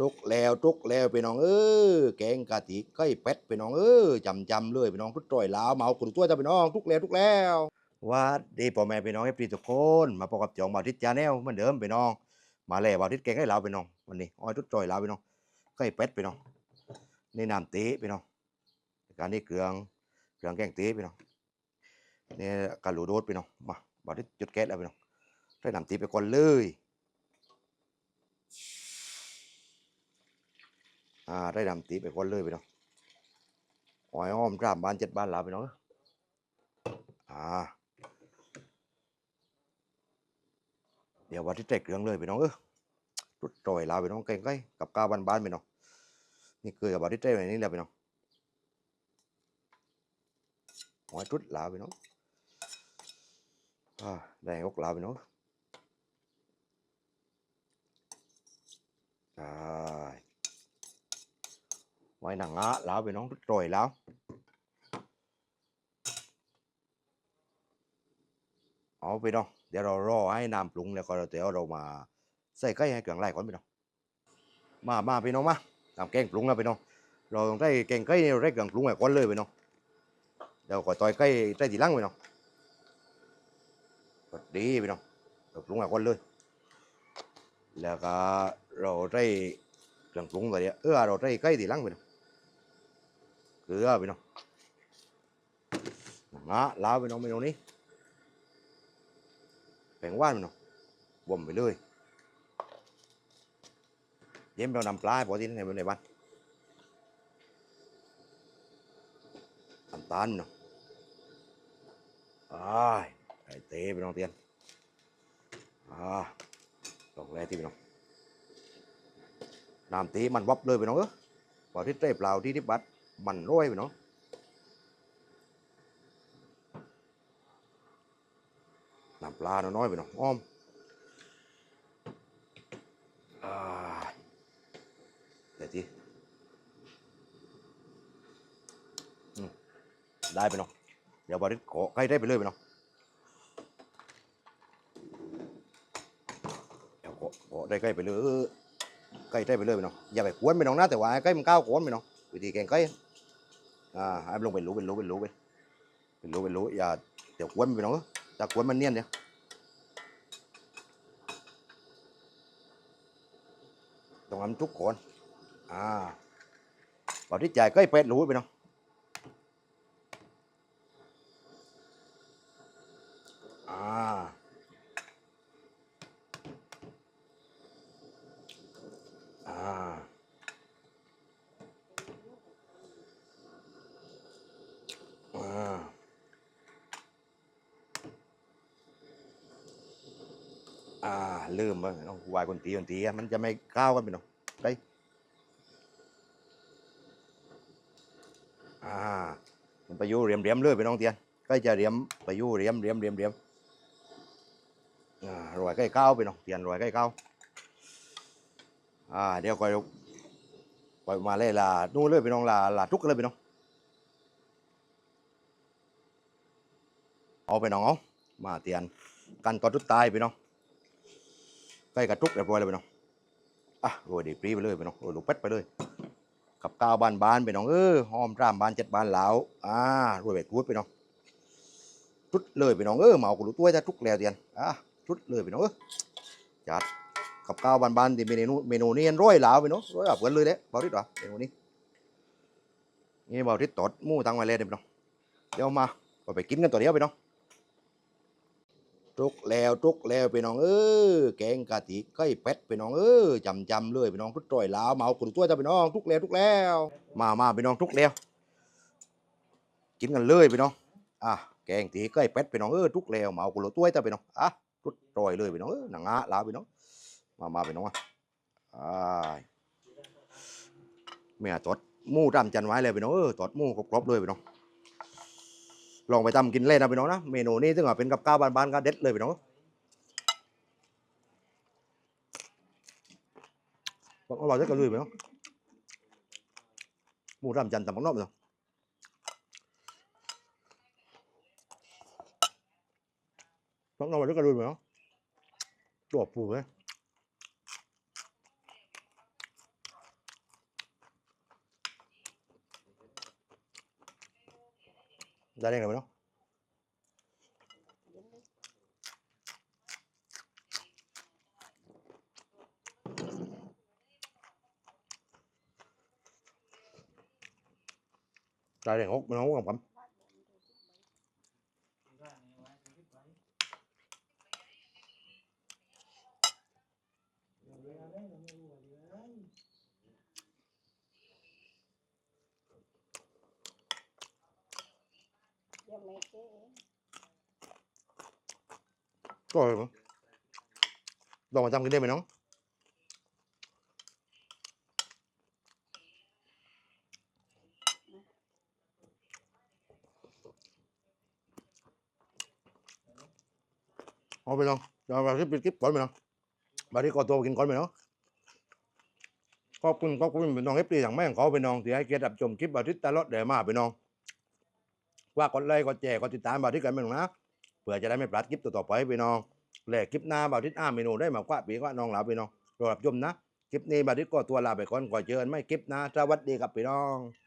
ทุกแล้วทุกแล้วพี่น้องเออแกงกะทิไก่เป็ดพี่น้องเออจำจำเลยพี่น้องทุกตรอยลาวเมากุดตัวจ้าพี่น้องทุกแล้วทุกแล้วว่าดีพ่อแม่พี่น้องเอฟซีทุกคนมาพบกับจองบาทิตจาแนลเหมือนเดิมพี่น้อง มาแล้วบาทิตแกงให้ลาวพี่น้องวันนี้อ้อยทุกตรอยลาวพี่น้องไก่เป็ดพี่น้องนี่น้ำตีพี่น้องการนี้เครื่องเครื่องแกงตีพี่น้องนี่กะหลูโดดพี่น้องมาบาทิตจุดแก๊สแล้วพี่น้องใส่น้ำตีไปก่อนเลย อ่าได้ดำตีไปคนเลยไปเนาะหอยอ้อมรามบ้านเจ็ดบ้านลาไปเนาะอ่าเดี๋ยววันที่เตกเรื่องเลยไปเนาะเออรุดต่อยลาไปเนาะใกล้ๆกับกาวบ้านบ้านๆไปเนาะนี่คือกับวันที่เตกในนี้แหละไปเนาะหอยทุดลาไปเนาะอ่าได้อกลาไปเนาะอ่า ไว้หนัง á lão bị nó rồi lão เอาไปน้องเดี๋ยวเรารอให้น้ำปรุงแล้วก็เดี๋ยวเรามาใส่ไก่ให้เกลืองไล่ก่อนไปน้องมามาพี่น้องมาทำแกงปรุงแล้วไปน้องเราต้องได้แกงไก่นี่เราได้เกลืองปรุงไว้ก่อนเลยไปน้องเดี๋ยวก็ต่อยไก่ได้ทีหลังไปน้องก็ดีไปน้องเราปรุงไว้ก่อนเลย แล้วก็เราได้เครื่องปรุงตัวเดียวเออเราได้ไก่ทีหลังไปน้อง ลือไปน้องงาลาวไปน้องเมนูนี้แป้งว่านไปน้องบ่มไปเลยเย็มเรานำปลาให้พอที่ในในบ้านน้ำตาลไปน้องอ้ายไก่เตะไปน้องเตียนอ่าตกแร่ที่ไปน้องน้ำตีมันวับเลยไปน้องเออพอที่เตะเปล่าที่ที่บัด มันร้อยไปเนาะน้ำปลาน้อยไปเนาะอ้อมเดี๋ยวทีได้ไปเนาะเดี๋ยวบริษขอใกล้ได้ไปเลยไปเนาะเดี๋ยวขอขอได้ใกล้ไปเลยใกล้ได้ไปเลยไปเนาะอย่าไปกวนไปเนาะนะแต่ว่าใกล้มันก้าวกวนไปเนาะวิธีแกงไก่ อ่าให้มันลงเป็นรูเป็นรูเป็นรูไปเป็นรูเป็นรูอย่าเดี๋ยวกวนมันไปน้องจะกวนมันเนียนเดี๋ยวต้องทำทุกคนอ่าพอที่จ่ายก็ให้เป็ดรูไปน้องอ่า อ่าลืมไปน้องวายคนตีคนตีมันจะไม่ก้าวกันไปเน้องไปอ่ามันไปอยู่เรียมเรียมเลื่อยไปน้องเตียนใกล้จะเรียมไปอยู่เรียมเรียมเรียมเรียมอ่ารวยใกล้ก้าวไปน้องเตียนรวยใกล้ก้าวอ่าเดี๋ยวคอยคอยมาเลยล่ะนู่นเลยไปน้องล่ะล่ะทุกเลยไปน้องเอาไปน้องเอามาเตียนกันตอนทุดตายไปน้อง ใกล้กระทุกเรียบร้อยเลยไปน้องอะโรยเดีปรีไปเลยไปน้องโรยลูกเป็ดไปเลย กับก้าวบานบานไปน้องเออหอมร่ามบานเจ็ดบานเหลาอ่าโรยเบ็ดกูดไปน้องทุดเลยไปน้องเออเมากูรู้ตัวจะทุกแล้วเตียนอะทุดเลยไปน้องเออจัดกับก้าวบานบานๆที่เมนูเมนูนี้ร้อยเหลาไปน้องร้อยแบบเพื่อนเลยเด้เบาทิศวะเมนูนี้นี่เบาทิศตอดมู่ตั้งไว้เลยเด้ไปน้องเดี๋ยวมาไปกินกันตัวเดียวไปน้อง ทุกแล้วทุกแล้วพี่น้องเออแกงกะทิไก่เป็ดพี่น้องเออจำจำเลยพี่น้องทุกตรอยลาวเมากุดตัวจ้าพี่น้องทุกแล้วทุกแล้ว มามาพี่น้องทุกแล้วกินกันเลยพี่น้องอะแกงตีไก่เป็ดพี่น้องเออทุกแล้วเมากุดตัวจ้าพี่น้องอะทุกตรอยเลยพี่น้องเออหนังงะลาวพี่น้องมามาพี่น้องอะอ่าเมียตดหมูตำจันไว้เลยพี่น้องเออตดหมูครบๆเลยพี่น้อง ลองไปทำกินเล่นนะพี่น้องนะเมนูนี้ซึ่งเป็นกับข้าวบ้านๆก็เด็ดเลยพี่น้องบอกอร่อยจังเลยพี่น้องหมูรำจันทร์ตำบักนอกพี่น้องบอกอร่อยจังเลยพี่น้องตัวปูเลย ได้ได้ไงไปเนาะได้ได้หกไปเนาะกับผมเดี๋ยวแม่เจ๊ก็เลยมั้งลองมาจำกันได้ไหมน้องเอาไปน้องเดี๋ยวเราที่ปิดคลิปก่อนไปน้องบาที่ก็ตัวกินก่อนไปน้องขอบคุณขอบคุณเป็นน้องเอฟซีอย่างแม่งเขาไปน้องที่ให้เกียรติรับชมคลิปบาที่ตลอดเดี๋ยวมาไปน้อง ว่ากดไลค์กดแชร์กดติดตามบ่าวที่กันไปน้องนะเพื่อจะได้ไม่พลาดคลิปต่อๆไปพี่น้องแหลกคลิปหน้าบ่าวทิศอ้าเมนูได้มากกว่าปีกว่าน้องหลาพี่น้องรอรับชมนะคลิปนี้บ่าวทิศก็ตัวลาไปก่อนก่อนเจอกันไม่คลิปนะสวัสดีครับพี่น้อง